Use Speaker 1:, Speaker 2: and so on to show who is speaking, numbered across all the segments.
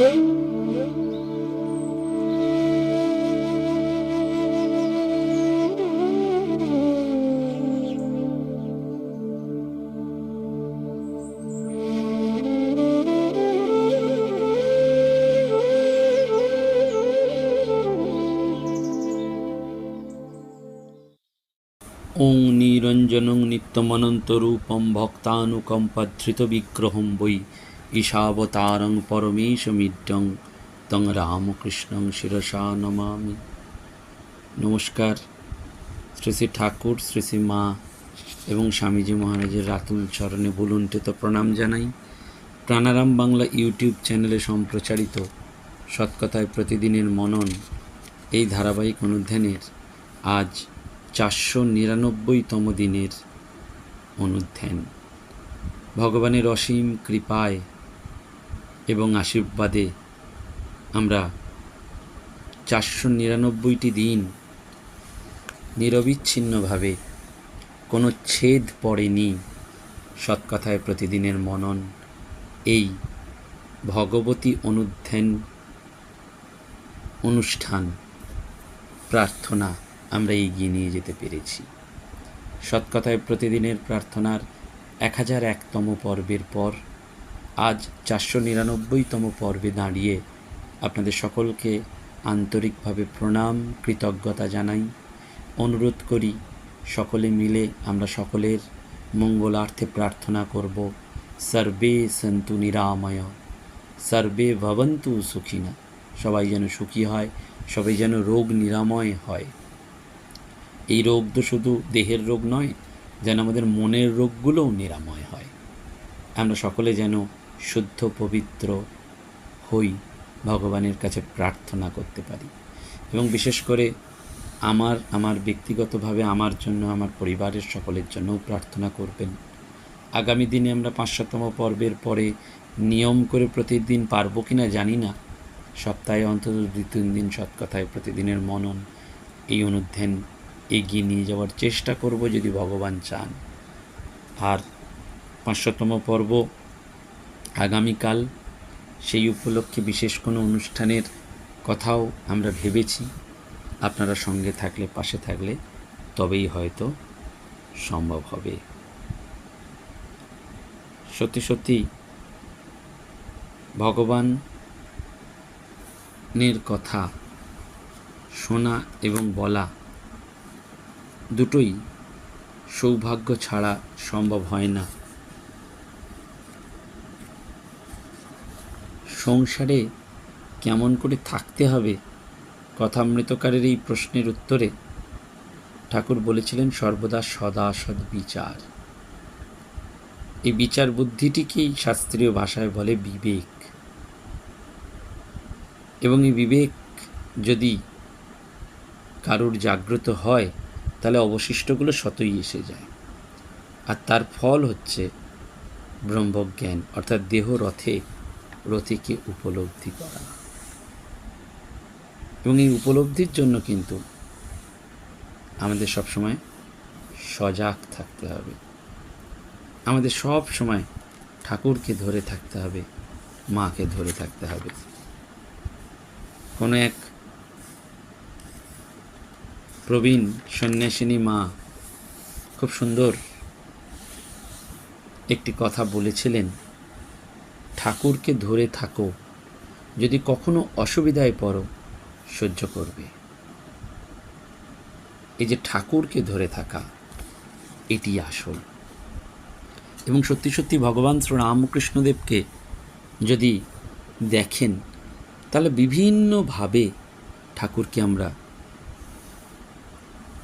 Speaker 1: ওং নিরঞ্জনং নিত্যমনন্তরূপম ভক্তানুকম্পধৃতবিগ্রহং বৈ ঈশাবতারং পরমেশমিড্যং তং রামকৃষ্ণং শিরসা নমামি। নমস্কার, শ্রী শ্রী ঠাকুর, শ্রী শ্রী মা এবং স্বামীজি মহারাজের রাতুল চরণে বুলুণ্ঠিত প্রণাম জানাই। প্রাণারাম বাংলা ইউটিউব চ্যানেলে সম্প্রচারিত সৎকথায় প্রতিদিনের মনন এই ধারাবাহিক অনুধ্যানের আজ চারশো নিরানব্বইতম দিনের অনুধ্যান। ভগবানের অসীম কৃপায় এবং আশীর্বাদে আমরা চারশো নিরানব্বইটি দিন নিরবিচ্ছিন্নভাবে কোনো ছেদ পড়েনি সৎকথায় প্রতিদিনের মনন। এই ভগবতী অনুধ্যান অনুষ্ঠান প্রার্থনা আমরা এগিয়ে নিয়ে যেতে পেরেছি। সৎকথায় প্রতিদিনের প্রার্থনার এক হাজার একতম পর্বের পর আজ চারশো নিরানব্বইতম পর্বে দাঁড়িয়ে আপনাদের সকলকে আন্তরিকভাবে প্রণাম, কৃতজ্ঞতা জানাই। অনুরোধ করি, সকলে মিলে আমরা সকলের মঙ্গলার্থে প্রার্থনা করব, সর্বে সন্তু নিরাময়, সর্বে ভবন্তু সুখিনা। সবাই যেন সুখী হয়, সবাই যেন রোগ নিরাময় হয়। এই রোগ তো শুধু দেহের রোগ নয়, যেন আমাদের মনের রোগগুলোও নিরাময় হয়। আমরা সকলে যেন শুদ্ধ পবিত্র হই ভগবানের কাছে প্রার্থনা করতে পারি। এবং বিশেষ করে আমার আমার ব্যক্তিগতভাবে আমার জন্য, আমার পরিবারের সকলের জন্যও প্রার্থনা করবেন। আগামী দিনে আমরা পাঁচশোতম পর্বের পরে নিয়ম করে প্রতিদিন পারব কি না জানি না। সপ্তাহে অন্তত দুই, তিন দিন সৎকথায় প্রতিদিনের মনন, এই অনুধ্যান এগিয়ে নিয়ে যাওয়ার চেষ্টা করব যদি ভগবান চান। আর পাঁচশোতম পর্ব আগামীকাল সেই উপলক্ষে বিশেষ কোনো অনুষ্ঠানের কথাও আমরা ভেবেছি। আপনারা সঙ্গে থাকলে, পাশে থাকলে তবেই হয়তো সম্ভব হবে। সত্যি সত্যি ভগবানের কথা শোনা এবং বলা দুটোই সৌভাগ্য ছাড়া সম্ভব হয় না। সংসারে কেমন করে থাকতে হবে? কথামৃতকারের এই প্রশ্নের উত্তরে ঠাকুর বলেছিলেন, সর্বদা সদা সদ বিচার। এই বিচার বুদ্ধিটিকেই শাস্ত্রীয় ভাষায় বলে বিবেক। এবং এই বিবেক যদি কারুর জাগ্রত হয়, তাহলে অবশিষ্টগুলো শতই এসে যায়। আর তার ফল হচ্ছে ব্রহ্মজ্ঞান, অর্থাৎ দেহ রথে রথিকে উপলব্ধি করা। এবং এই উপলব্ধির জন্য কিন্তু আমাদের সবসময় সজাগ থাকতে হবে। আমাদের সব সময় ঠাকুরকে ধরে থাকতে হবে, মাকে ধরে থাকতে হবে। কোনো এক প্রবীণ সন্ন্যাসিনী মা খুব সুন্দর একটি কথা বলেছিলেন ঠাকুরকে ধরে থাকো। যদি কখনো অসুবিধায় পড়ো, সহ্য করবে। এই যে ঠাকুরকে ধরে থাকা, এটি আসল। এবং সত্যি সত্যি ভগবান শ্রী রামকৃষ্ণদেবকে যদি দেখেন, তাহলে বিভিন্নভাবে ঠাকুরকে আমরা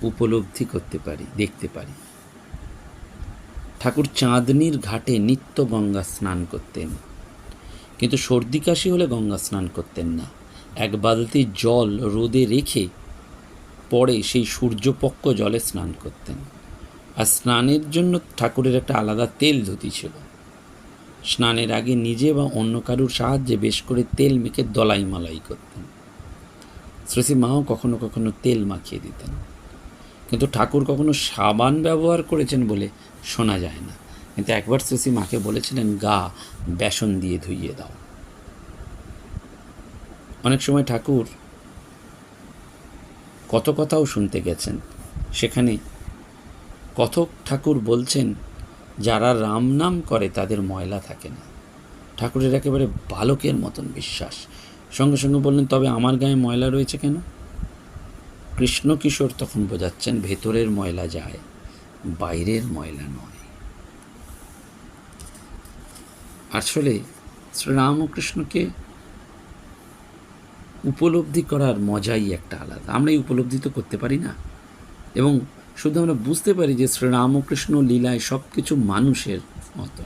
Speaker 1: উপলব্ধি করতে পারি, দেখতে পারি। ঠাকুর চাঁদনির ঘাটে নিত্য গঙ্গা স্নান করতেন। কিন্তু সর্দি কাশি হলে গঙ্গা স্নান করতেন না। এক বালতি জল রোদে রেখে পরে সেই সূর্যপক্ষ জলে স্নান করতেন। আর স্নানের জন্য ঠাকুরের একটা আলাদা তেল ধুতি ছিল। স্নানের আগে নিজে বা অন্য কারুর সাহায্যে বেশ করে তেল মেখে দলাই মালাই করতেন। শ্রী মাও কখনো কখনো তেল মাখিয়ে দিতেন। কিন্তু ঠাকুর কখনো সাবান ব্যবহার করেছেন বলে শোনা যায় না। কিন্তু একবার শ্রী মাকে বলেছিলেন, গা, বেসন দিয়ে ধুইয়ে দাও। অনেক সময় ঠাকুর কত কথাও শুনতে গেছেন। সেখানে কথক ঠাকুর বলছেন, যারা রাম নাম করে, তাদের ময়লা থাকে না। ঠাকুরের একেবারে বালকের মতন বিশ্বাস। সঙ্গে সঙ্গে বললেন, তবে আমার গায়ে ময়লা রয়েছে কেন? কৃষ্ণ কিশোর তখন বোঝাচ্ছেন, ভেতরের ময়লা যায়, বাইরের ময়লা নয়। আসলে শ্রীরামকৃষ্ণকে উপলব্ধি করার মজাই একটা আলাদা। আমরা এই উপলব্ধি তো করতে পারি না। এবং শুধু আমরা বুঝতে পারি যে শ্রীরামকৃষ্ণ লীলায় সব কিছু মানুষের মতন।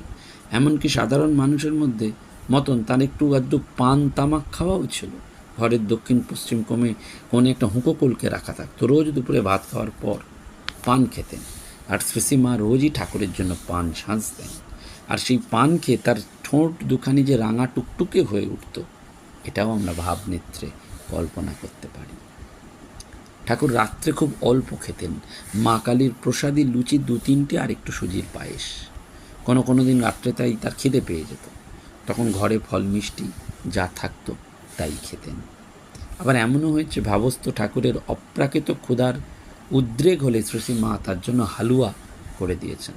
Speaker 1: এমনকি সাধারণ মানুষের মধ্যে মতন তার একটু আধটু পান তামাক খাওয়াও ছিল। ঘরের দক্ষিণ পশ্চিম কোমে কোণে একটা হুঁকো কলকে রাখা থাকতো। রোজ দুপুরে ভাত খাওয়ার পর পান খেতেন। আর শ্রীসীমা রোজই ঠাকুরের জন্য পান সাজতেন। আর সেই পান খেয়ে তার ঠোঁট দুখানি যে রাঙা টুকটুকে হয়ে উঠত, এটাও আমরা ভাবনেত্রে কল্পনা করতে পারি। ঠাকুর রাত্রে খুব অল্প খেতেন। মা কালীর প্রসাদী লুচি দু তিনটে আর একটু সুজির পায়েস। কোনো কোনো দিন রাত্রে তাই তার খিদে পেয়ে যেত। তখন ঘরে ফল মিষ্টি যা থাকতো তাই খেতেন। আবার এমনও হয়েছে ভাবস্থ ঠাকুরের অপ্রাকৃত ক্ষুধার উদ্রেক হলে শ্রী মা তার জন্য হালুয়া করে দিয়েছেন।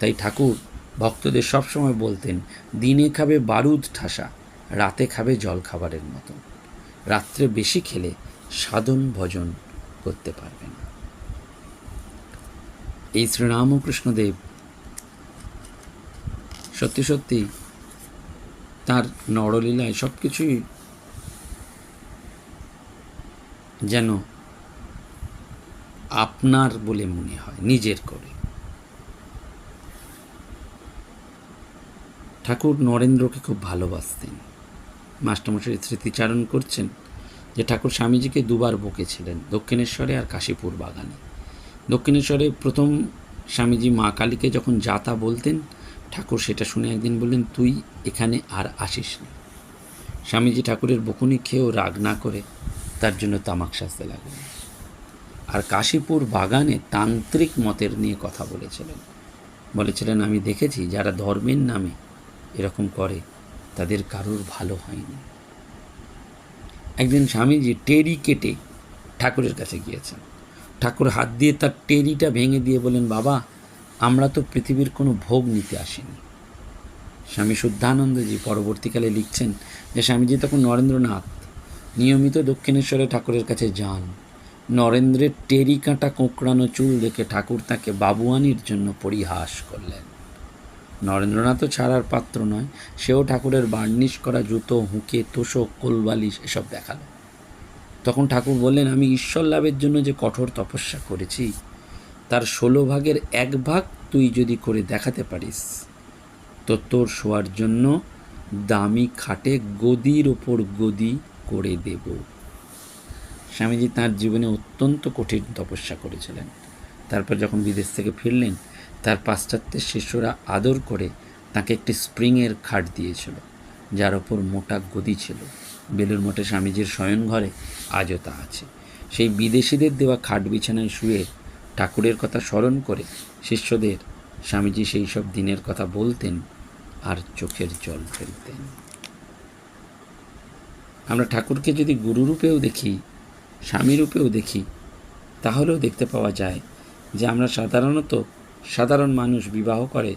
Speaker 1: তাই ঠাকুর ভক্তদের সবসময় বলতেন, দিনে খাবে বারুদ ঠাসা, রাতে খাবে জল খাবারের মতো। রাত্রে বেশি খেলে সাধন ভজন করতে পারবে না এই শ্রীরামকৃষ্ণদেব সত্যি সত্যি তার নরলীলায় সব কিছুই যেন আপনার বলে মনে হয়, নিজের করে। ঠাকুর নরেন্দ্রকে খুব ভালোবাসতেন। মাস্টারমশাই স্মৃতিচারণ করছেন যে ঠাকুর স্বামীজিকে দুবার বকেছিলেন, দক্ষিণেশ্বরে আর কাশীপুর বাগানে। দক্ষিণেশ্বরে প্রথম স্বামীজি মা কালীকে যখন যাতা বলতেন, ঠাকুর সেটা শুনে একদিন বললেন, তুই এখানে আর আসিস না স্বামীজি ঠাকুরের বকুনি খেয়েও রাগ না করে তার জন্য তামাক সাজতে লাগলেন। আর কাশীপুর বাগানে তান্ত্রিক মতের নিয়ে কথা বলেছিলেন। বলেছিলেন, আমি দেখেছি যারা ধর্মের নামে এরকম করে, তাদের কারোর ভালো হয়নি। একদিন স্বামীজি টেরি কেটে ঠাকুরের কাছে গিয়েছেন। ঠাকুর হাত দিয়ে তার টেরিটা ভেঙে দিয়ে বলেন বাবা, আমরা তো পৃথিবীর কোনো ভোগ নিতে আসিনি। স্বামী শুদ্ধানন্দজি পরবর্তীকালে লিখছেন যে, স্বামীজি তখন নরেন্দ্রনাথ, নিয়মিত দক্ষিণেশ্বরে ঠাকুরের কাছে যান। নরেন্দ্রের টেরি কাঁটা কোঁকড়ানো চুল দেখে ঠাকুর তাকে বাবুয়ানির জন্য পরিহাস করলেন। নরেন্দ্রনাথও ছাড়ার পাত্র নয়, সেও ঠাকুরের বার্নিশ করা জুতো, হুঁকে, তোষক, কোলবালিশ এসব দেখাল। তখন ঠাকুর বললেন, আমি ঈশ্বর লাভের জন্য যে কঠোর তপস্যা করেছি, তার ষোলো ভাগের এক ভাগ তুই যদি করে দেখাতে পারিস, তো তোর শোয়ার জন্য দামি খাটে গদির ওপর গদি করে দেব। স্বামীজি তাঁর জীবনে অত্যন্ত কঠিন তপস্যা করেছিলেন। তারপর যখন বিদেশ থেকে ফিরলেন তার পাশ্চাত্যের শিষ্যরা আদর করে তাকে একটি স্প্রিংয়ের খাট দিয়েছিল, যার ওপর মোটা গদি ছিল। বেলুর মঠে স্বামীজির শয়নঘরে আজও তা আছে। সেই বিদেশিদের দেওয়া খাট বিছানায় শুয়ে ঠাকুরের কথা স্মরণ করে শিষ্যদের স্বামীজি সেই সব দিনের কথা বলতেন আর চোখের জল ফেলতেন। আমরা ঠাকুরকে যদি গুরুরূপেও দেখি, স্বামীরূপেও দেখি, তাহলেও দেখতে পাওয়া যায় যে আমরা সাধারণত সাধারণ মানুষ বিবাহ করে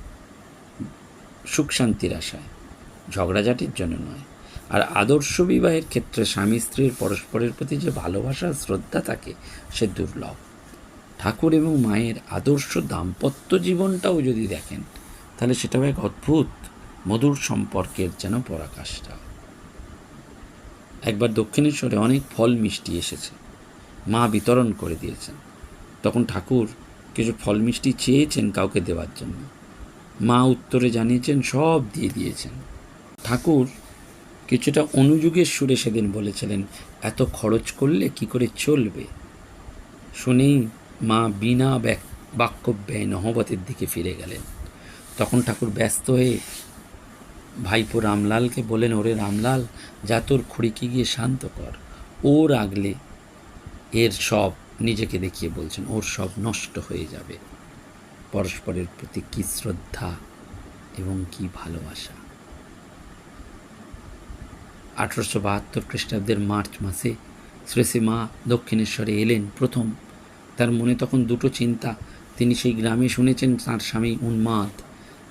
Speaker 1: সুখ শান্তির আশায়। ঝগড়াঝাটির জন্য নয়। আর আদর্শ বিবাহের ক্ষেত্রে স্বামী স্ত্রীর পরস্পরের প্রতি যে ভালোবাসা, শ্রদ্ধা থাকে, সে দুর্লভ। ঠাকুর এবং মায়ের আদর্শ দাম্পত্য জীবনটাও যদি দেখেন, তাহলে সেটাও এক অদ্ভুত মধুর সম্পর্কের যেন পরাকাষ্ঠা। একবার দক্ষিণেশ্বরে অনেক ফল মিষ্টি এসেছে। মা বিতরণ করে দিয়েছেন। তখন ঠাকুর কিছু ফল মিষ্টি চেয়েছেন কাউকে দেওয়ার জন্য। মা উত্তরে জানিয়েছেন, সব দিয়ে দিয়েছেন। ঠাকুর কিছুটা অনুযুগের সুরে সেদিন বলেছিলেন, এত খরচ করলে কি করে চলবে? শুনেই মা বিনা বাক্য ব্যয় নহবতের দিকে ফিরে গেলেন। তখন ঠাকুর ব্যস্ত হয়ে, ভাইপো রামলালকে বলেন, ওরে রামলাল, যা তোর খুঁড়িকে গিয়ে শান্ত কর। ও রাগলে এর সব নিজেকে দেখিয়ে বলছেন, ওর সব নষ্ট হয়ে যাবে। পরস্পরের প্রতি কী শ্রদ্ধা এবং কি ভালোবাসা? আঠারোশো বাহাত্তর খ্রিস্টাব্দের মার্চ মাসে শ্রী শ্রী মা দক্ষিণেশ্বরে এলেন প্রথম। তার মনে তখন দুটো চিন্তা। তিনি সেই গ্রামে শুনেছেন, তার স্বামী উন্মাদ।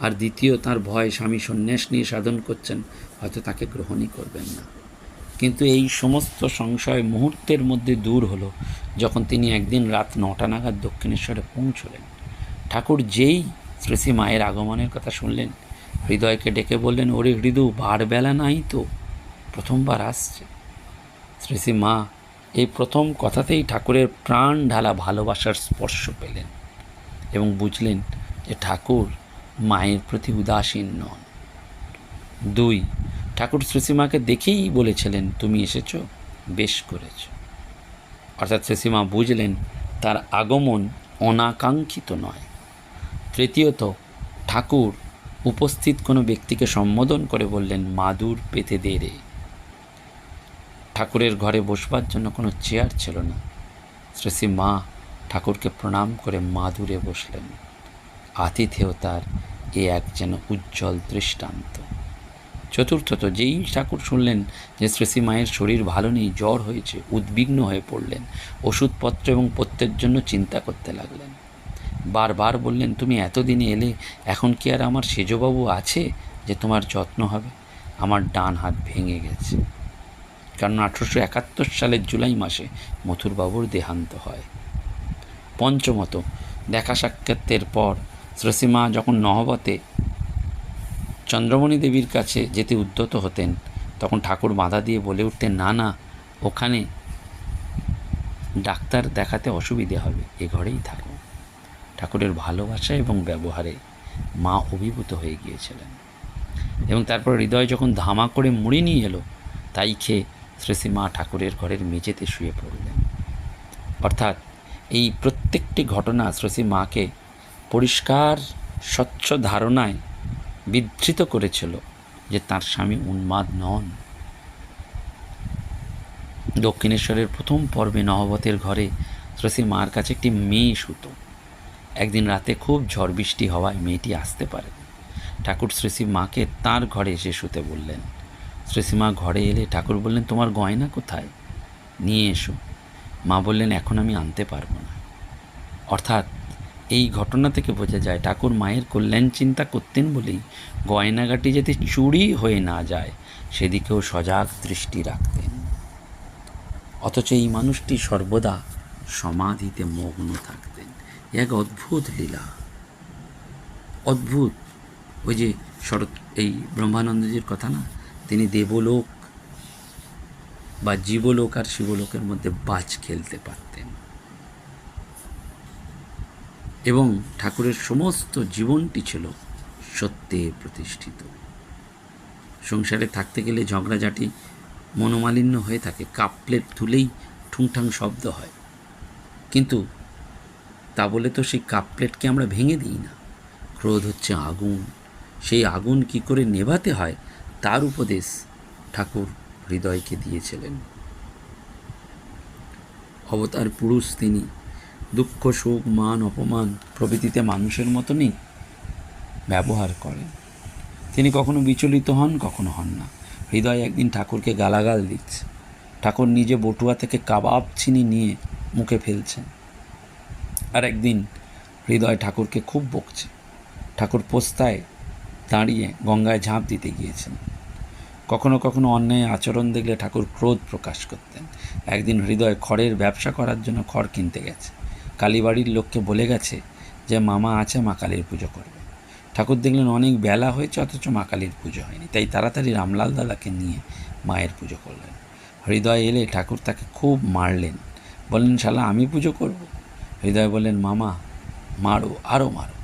Speaker 1: আর দ্বিতীয়, তার ভয় স্বামী সন্ন্যাস নিয়ে সাধন করছেন, হয়তো তাকে গ্রহণই করবেন না। কিন্তু এই সমস্ত সংশয় মুহূর্তের মধ্যে দূর হলো যখন তিনি একদিন রাত নটা নাগাদ দক্ষিণেশ্বরে পৌঁছলেন। ঠাকুর যেই শ্রী শ্রী মায়ের আগমনের কথা শুনলেন, হৃদয়কে ডেকে বললেন, ওরে হৃদু, বারবেলা নাই তো? প্রথমবার আসছে। শ্রী শ্রী মা এই প্রথম কথাতেই ঠাকুরের প্রাণ ঢালা ভালোবাসার স্পর্শ পেলেন এবং বুঝলেন যে ঠাকুর মায়ের প্রতি উদাসীন নন। দুই ঠাকুর শ্রীসীমাকে দেখেই বলেছিলেন, তুমি এসেছ? বেশ করেছ। অর্থাৎ শ্রীসীমা বুঝলেন, তার আগমন অনাকাঙ্ক্ষিত নয়। তৃতীয়ত, ঠাকুর উপস্থিত কোনো ব্যক্তিকে সম্বোধন করে বললেন, মাদুর পেতে দে রে। ঠাকুরের ঘরে বসবার জন্য কোনো চেয়ার ছিল না। শ্রী মা ঠাকুরকে প্রণাম করে মাদুরে বসলেন। আতিথেয়তার এ এক যেন উজ্জ্বল দৃষ্টান্ত। চতুর্থত যেই ঠাকুর শুনলেন যে শ্রী মায়ের শরীর ভালো নেই, জ্বর হয়েছে, উদ্বিগ্ন হয়ে পড়লেন, ওষুধপত্র এবং পথ্যের জন্য চিন্তা করতে লাগলেন। বারবার বললেন, তুমি এতদিনে এলে এখন কি আর আমার সেজবাবু আছে যে তোমার যত্ন হবে? আমার ডান হাত ভেঙে গেছে। কারণ আঠেরোশো একাত্তর সালের জুলাই মাসে মথুরবাবুর দেহান্ত হয়। পঞ্চমত, দেখা সাক্ষাতের পর শ্রীসীমা যখন নহবতে চন্দ্রমণি দেবীর কাছে যেতে উদ্যত হতেন, তখন ঠাকুর বাধা দিয়ে বলে উঠতেন, না না, ওখানে ডাক্তার দেখাতে অসুবিধে হবে, এ ঘরেই থাকো ঠাকুরের ভালোবাসা এবং ব্যবহারে মা অভিভূত হয়ে গিয়েছিলেন। এবং তারপর হৃদয় যখন ধামা করে মুড়ি নিয়ে এলো, তাই খেয়ে শ্রী মা ঠাকুরের ঘরের মেঝেতে শুয়ে পড়লেন। অর্থাৎ এই প্রত্যেকটি ঘটনা শ্রী মাকে পরিষ্কার, স্বচ্ছ ধারণায় বিধৃত করেছিল যে তার স্বামী উন্মাদ নন। দক্ষিণেশ্বরের প্রথম পর্বে নহবতের ঘরে শ্রী মার কাছে একটি মেয়ে শুতো। একদিন রাতে খুব ঝড় বৃষ্টি হওয়ায় মেয়েটি আসতে পারে। ঠাকুর শ্রী মাকে তার ঘরে এসে শুতে বললেন শ্রীসীমা ঘরে এলে ঠাকুর বললেন, তোমার গয়না কোথায়? নিয়ে এসো। মা বললেন, এখন আমি আনতে পারব না। অর্থাৎ এই ঘটনা থেকে বোঝা যায় ঠাকুর মায়ের কল্যাণ চিন্তা করতেন বলেই গয়নাগাটি যাতে চুরি হয়ে না যায়, সেদিকেও সজাগ দৃষ্টি রাখতেন। অথচ এই মানুষটি সর্বদা সমাধিতে মগ্ন থাকতেন। এক অদ্ভুত লীলা। অদ্ভুত। ওই যে শরৎ, এই ব্রহ্মানন্দজির কথা না? তিনি দেবলোক বা জীবলোক আর শিবলোকের মধ্যে বাজ খেলতে পারতেন। এবং ঠাকুরের সমস্ত জীবনটি ছিল সত্যে প্রতিষ্ঠিত। সংসারে থাকতে গেলে ঝগড়াঝাটি মনোমালিন্য হয়ে থাকে কাপ প্লেট ধুলেই ঠুংঠাং শব্দ হয়। কিন্তু তা বলে তো সেই কাপ প্লেটকে আমরা ভেঙে দিই না। ক্রোধ হচ্ছে আগুন। সেই আগুন কি করে নেভাতে হয় তার উপদেশ ঠাকুর হৃদয়কে দিয়েছিলেন। অবতার পুরুষ তিনি দুঃখ, সুখ, মান, অপমান প্রভৃতিতে মানুষের মতনই ব্যবহার করেন। তিনি কখনো বিচলিত হন, কখনো হন না। হৃদয় একদিন ঠাকুরকে গালাগাল দিচ্ছে। ঠাকুর নিজে বটুয়া থেকে কাবাব চিনি নিয়ে মুখে ফেলছেন। আর একদিন হৃদয় ঠাকুরকে খুব বকছে। ঠাকুর পোস্তায় দাঁড়িয়ে গঙ্গায় ঝাঁপ দিতে গিয়েছেন। কখনো কখনো অন্যায় আচরণ দেখলে ঠাকুর ক্রোধ প্রকাশ করতেন। একদিন হৃদয় খড়ের ব্যবসা করার জন্য খড় কিনতে গেছে। কালীবাড়ির লোককে বলে গেছে যে, মামা আছে, মা কালীর পুজো করবে। ঠাকুর দেখলেন অনেক বেলা হয়েছে, অথচ মা কালীর পুজো হয়নি। তাই তাড়াতাড়ি রামলাল দাদাকে নিয়ে মায়ের পুজো করলেন। হৃদয় এলে ঠাকুর তাকে খুব মারলেন। বললেন, শালা, আমি পুজো করব? হৃদয় বললেন, মামা, মারো আরও মারো।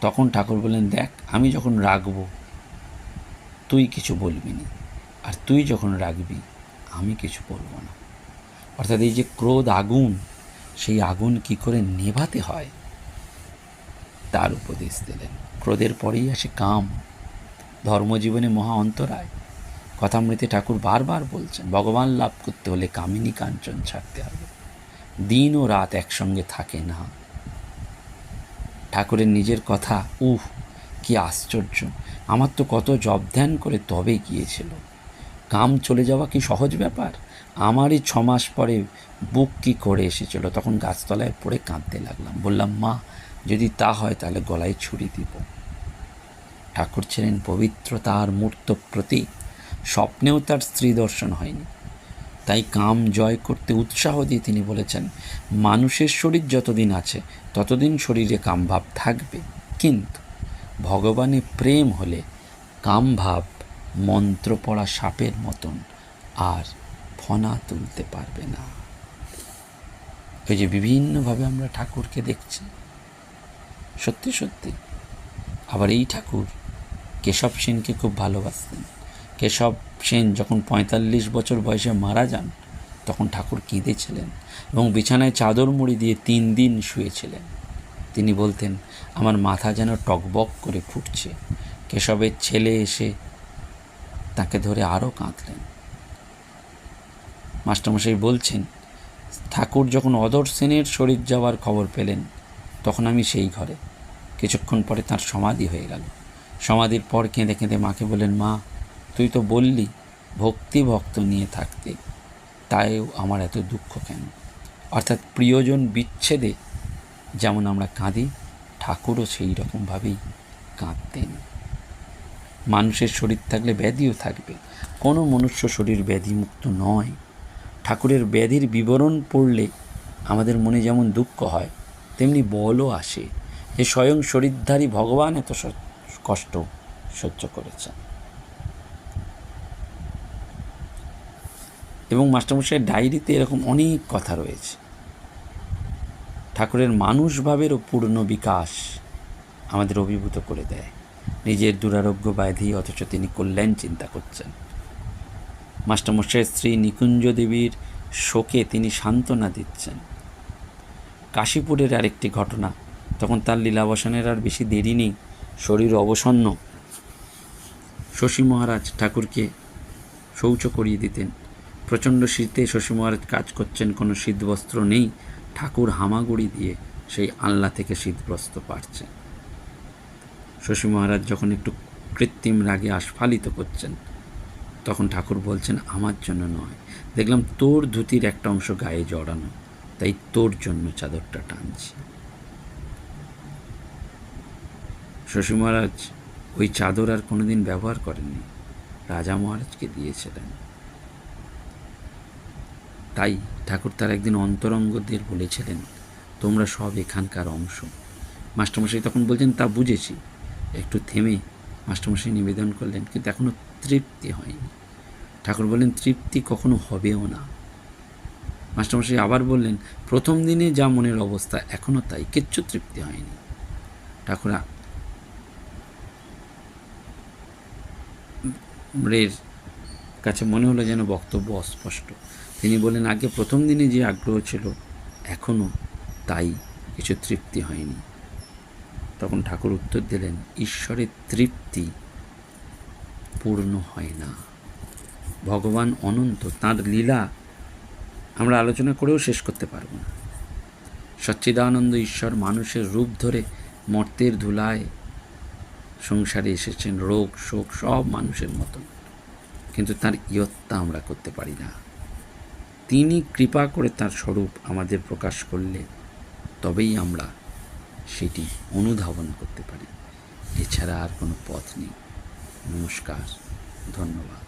Speaker 1: তখন ঠাকুর বললেন, দেখ, আমি যখন রাখব, তুই কিছু বলবি না। আর তুই যখন রাখবি, আমি কিছু বলব না। অর্থাৎ এই যে ক্রোধ, আগুন সেই আগুন কি করে নেভাতে হয়? তার উপদেশ দিলেন। ক্রোধের পরেই আসে কাম। ধর্মজীবনে মহা অন্তরায়। কথামৃতে ঠাকুর বারবার বলছেন, ভগবান লাভ করতে হলে কামিনী কাঞ্চন ছাড়তে হবে। দিন ও রাত একসঙ্গে থাকে না। ঠাকুরের নিজের কথা, উহ, কি আশ্চর্য! আমার তো কত জব ধ্যান করে তবে গিয়েছিল। কাম চলে যাওয়া কি সহজ ব্যাপার? আমারই ছ মাস পরে বুক কি করে এসেছিল? তখন গাছতলায় পড়ে কাঁদতে লাগলাম। বললাম, মা, যদি তা হয় তাহলে গলায় ছুরি দিব। ঠাকুর ছিলেন পবিত্র তার মূর্ত প্রতীক স্বপ্নেও তার স্ত্রী দর্শন হয়নি। তাই কাম জয় করতে উৎসাহ দিয়ে তিনি বলেছেন, মানুষের শরীর যতদিন আছে, ততদিন শরীরে কামভাব থাকবে। কিন্তু ভগবানে প্রেম হলে কামভাব মন্ত্র পড়া সাপের মতন, আর ফনা তুলতে পারবে না। ওই যে বিভিন্নভাবে আমরা ঠাকুরকে দেখছি। সত্যি সত্যি। আবার এই ঠাকুর কেশব সেনকে খুব ভালোবাসতেন। কেশব সেন যখন পঁয়তাল্লিশ বছর বয়সে মারা যান, তখন ঠাকুর কেঁদেছিলেন এবং বিছানায় চাদর মুড়ি দিয়ে তিন দিন শুয়েছিলেন। তিনি বলতেন, আমার মাথা যেন টকবক করে ফুটছে। কেশবের ছেলে এসে তাকে ধরে আরও কাঁদলেন। মাস্টারমশাই বলছেন, ঠাকুর যখন অদর সেনের শরীর যাওয়ার খবর পেলেন, তখন আমি সেই ঘরে। কিছুক্ষণ পরে তার সমাধি হয়ে গেল। সমাধির পর কেঁদে কেঁদে মাকে বললেন, মা, তুই তো বললি ভক্তি ভক্ত নিয়ে থাকতে, তাইও আমার এত দুঃখ কেন? অর্থাৎ প্রিয়জন বিচ্ছেদে, যেমন আমরা কাঁদি, ঠাকুরও সেই রকমভাবেই কাঁদতেন। মানুষের শরীর থাকলে ব্যাধিও থাকবে। কোনো মনুষ্য শরীর ব্যাধিমুক্ত নয়। ঠাকুরের ব্যাধির বিবরণ পড়লে আমাদের মনে যেমন দুঃখ হয়, তেমনি বলও আসে যে স্বয়ং শরীরধারী ভগবান এত কষ্ট সহ্য করেছেন। এবং মাস্টারমশাইয়ের ডায়েরিতে এরকম অনেক কথা রয়েছে। ঠাকুরের মানুষভাবেরও পূর্ণ বিকাশ আমাদের অভিভূত করে দেয়। নিজের দুরারোগ্য ব্যাধি অথচ তিনি কল্যাণ চিন্তা করছেন। মাস্টারমশাইয়ের স্ত্রী নিকুঞ্জ দেবীর শোকে তিনি সান্ত্বনা দিচ্ছেন। কাশীপুরের আরেকটি ঘটনা, তখন তার লীলাবসানের আর বেশি দেরি নেই, শরীর অবসন্ন। শশী মহারাজ ঠাকুরকে শৌচ করিয়ে দিতেন। প্রচণ্ড শীতে শশী মহারাজ কাজ করছেন, কোনো শীতবস্ত্র নেই, ঠাকুর হামাগুড়ি দিয়ে সেই আল্লা থেকে শীতবস্ত্র পারছেন শশী মহারাজ যখন একটু কৃত্রিম রাগে আস্ফালিত করছেন তখন ঠাকুর বলছেন, আমার জন্য নয়। দেখলাম তোর ধুতির একটা অংশ গায়ে জড়ানো, তাই তোর জন্য চাদরটা টানছি। শশী মহারাজ, ওই চাদর আর কোনোদিন ব্যবহার করেননি। রাজা মহারাজকে দিয়েছিলেন। তাই ঠাকুর তার একদিন অন্তরঙ্গদের বলেছিলেন, তোমরা সব এখানকার অংশ। মাস্টারমশাই তখন বলছেন, তা বুঝেছি। একটু থেমে মাস্টারমশাই নিবেদন করলেন, কিন্তু এখনও তৃপ্তি হয়নি। ঠাকুর বললেন, তৃপ্তি কখনো হবেও না। মাস্টারমশাই আবার বললেন, প্রথম দিনে যা মনের অবস্থা এখনও তাই, কিচ্ছু তৃপ্তি হয়নি। ঠাকুর রের কাছে মনে হলো যেন বক্তব্য অস্পষ্ট। তিনি বললেন, আগে প্রথম দিনে যে আগ্রহ ছিল এখনও তাই, কিছু তৃপ্তি হয়নি। তখন ঠাকুর উত্তর দিলেন, ঈশ্বরের তৃপ্তি পূর্ণ হয় না। ভগবান অনন্ত, তাঁর লীলা আমরা আলোচনা করেও শেষ করতে পারব না। সচ্চিদানন্দ ঈশ্বর মানুষের রূপ ধরে মর্তের ধুলায় সংসারে এসেছেন, রোগ, শোক, সব মানুষের মতন। কিন্তু তার ইয়ত্তা আমরা করতে পারি না। তিনি কৃপা করে তার স্বরূপ আমাদের প্রকাশ করলে তবেই আমরা সেটি অনুধাবন করতে পারি। এছাড়া আর কোনো পথ নেই। নমস্কার, ধন্যবাদ।